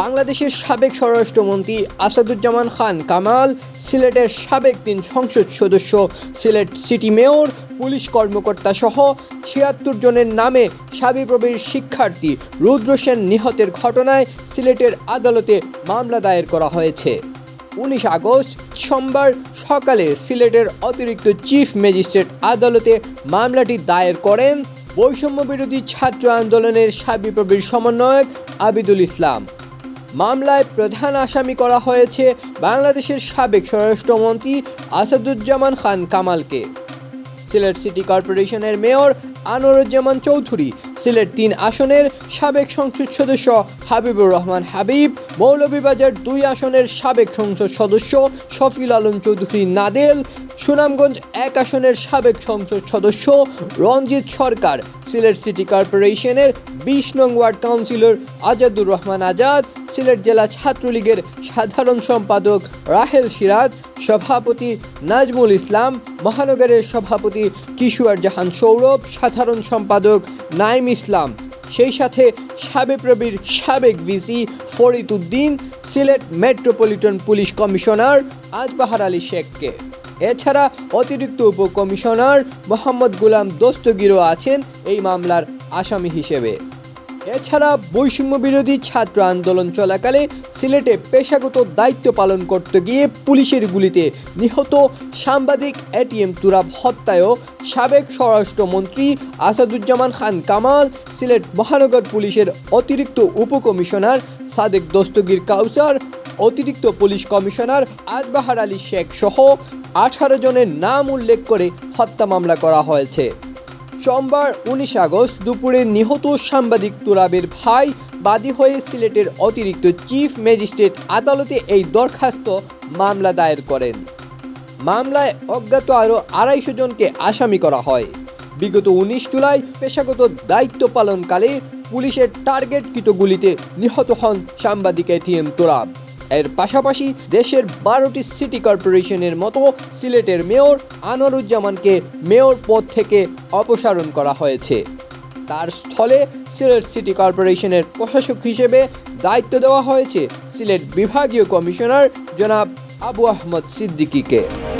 বাংলাদেশের সাবেক স্বরাষ্ট্রমন্ত্রী আসাদুজ্জামান খান কামাল, সিলেটের সাবেক তিন সংসদ সদস্য, সিলেট সিটি মেয়র, পুলিশ কর্মকর্তা সহ ছিয়াত্তর জনের নামে সাবিপ্রবির শিক্ষার্থী রুদ্র সেন নিহতের ঘটনায় সিলেটের আদালতে মামলা দায়ের করা হয়েছে। উনিশ আগস্ট সোমবার সকালে সিলেটের অতিরিক্ত চিফ ম্যাজিস্ট্রেট আদালতে মামলাটি দায়ের করেন বৈষম্য বিরোধী ছাত্র আন্দোলনের সাবিপ্রবির সমন্বয়ক আবিদুল ইসলাম। মামলায় প্রধান আসামি করা হয়েছে বাংলাদেশের সাবেক স্বরাষ্ট্রমন্ত্রী আসাদুজ্জামান খান কামালকে। সিলেট সিটি কর্পোরেশনের মেয়র আনোয়ারুজ্জামান চৌধুরী। সিলেট তিন আসনের সাবেক সংসদ সদস্য হাবিবুর রহমান হাবিব, মৌলভীবাজার দুই আসনের সাবেক সংসদ সদস্য শফিল আলম চৌধুরী নাদেল, সুনামগঞ্জ এক আসনের সাবেক সংসদ সদস্য রঞ্জিত সরকার। সিলেট সিটি কর্পোরেশনের বিশ নং ওয়ার্ড কাউন্সিলর আজাদুর রহমান আজাদ, সিলেট জেলা ছাত্রলীগের সাধারণ সম্পাদক রাহেল সিরাজ সভাপতি নাজমুল ইসলাম, মহানগরের সভাপতি কিশোর জাহান সৌরভ, সাধারণ সম্পাদক নাইম ইসলাম। সেই সাথে সাবেপ্রবির সাবেক VC Farid Uddin, Sylhet metropolitan police commissioner Azbahar Ali শেখকে। এছাড়া অতিরিক্ত উপকমিশনার মোহাম্মদ গুলাম দস্তগিরও আছেন এই মামলার আসামি হিসেবে। এছাড়া বৈষম্য বিরোধী ছাত্র আন্দোলন চলাকালে সিলেটে পেশাগত দায়িত্ব পালন করতে গিয়ে পুলিশের গুলিতে নিহত সাংবাদিক এটিএম তুরাব হত্যায়ও সাবেক স্বরাষ্ট্রমন্ত্রী আসাদুজ্জামান খান কামাল, সিলেট মহানগর পুলিশের অতিরিক্ত উপকমিশনার সাদেক দস্তগির কাউসার, অতিরিক্ত পুলিশ কমিশনার আজবাহার আলী শেখ সহ আঠারো জনের নাম উল্লেখ করে হত্যা মামলা করা হয়েছে। সোমবার উনিশ আগস্ট দুপুরে নিহত সাংবাদিক তুরাবের ভাই বাদী হয়ে সিলেটের অতিরিক্ত চিফ ম্যাজিস্ট্রেট আদালতে এই দরখাস্ত মামলা দায়ের করেন। মামলায় অজ্ঞাত আরও আড়াইশো জনকে আসামি করা হয়। বিগত উনিশ জুলাই পেশাগত দায়িত্ব পালনকালে পুলিশের টার্গেটকৃত গুলিতে নিহত হন সাংবাদিক এটিএম তোরাব। এর পাশাপাশি দেশের বারোটি সিটি কর্পোরেশনের মতো সিলেটের মেয়র আনোয়ারুজ্জামানকে মেয়র পদ থেকে অপসারণ করা হয়েছে। তার স্থলে সিলেট সিটি কর্পোরেশনের প্রশাসক হিসেবে দায়িত্ব দেওয়া হয়েছে সিলেট বিভাগীয় কমিশনার জনাব আবু আহমদ সিদ্দিকীকে।